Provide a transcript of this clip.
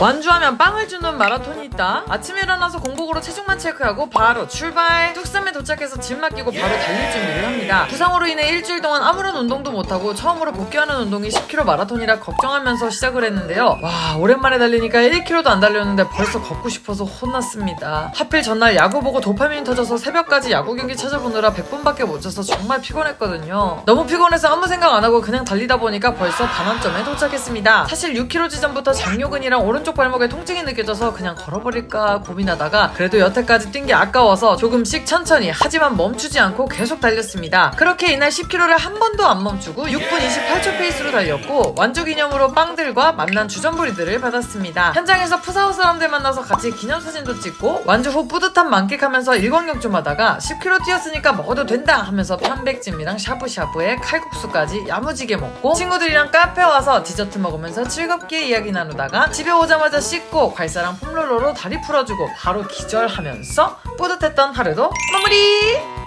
완주하면 빵을 주는 마라톤이 있다. 아침에 일어나서 공복으로 체중만 체크하고 바로 출발. 뚝섬에 도착해서 짐 맡기고 바로 달릴 준비를 합니다. 부상으로 인해 일주일 동안 아무런 운동도 못하고 처음으로 복귀하는 운동이 10km 마라톤이라 걱정하면서 시작을 했는데요. 와 오랜만에 달리니까 1km도 안 달렸는데 벌써 걷고 싶어서 혼났습니다. 하필 전날 야구 보고 도파민 터져서 새벽까지 야구 경기 찾아보느라 100분밖에 못 자서 정말 피곤했거든요. 너무 피곤해서 아무 생각 안 하고 그냥 달리다 보니까 벌써 반환점에 도착했습니다. 사실 6km 지점부터 장요근이랑 오른쪽 발목에 통증이 느껴져서 그냥 걸어버릴까 고민하다가 그래도 여태까지 뛴 게 아까워서 조금씩 천천히 하지만 멈추지 않고 계속 달렸습니다. 그렇게 이날 10km를 한 번도 안 멈추고 6분 28초 페이스로 달렸고 완주 기념으로 빵들과 만난 주전부리들을 받았습니다. 현장에서 푸사오 사람들 만나서 같이 기념사진도 찍고 완주 후 뿌듯함 만끽하면서 일광욕 좀 하다가 10km 뛰었으니까 먹어도 된다 하면서 편백찜이랑 샤브샤브에 칼국수까지 야무지게 먹고 친구들이랑 카페 와서 디저트 먹으면서 즐겁게 이야기 나누다가 집에 오자마자 씻고 괄사랑 폼롤러로 다리 풀어주고 바로 기절하면서 뿌듯했던 하루도 마무리!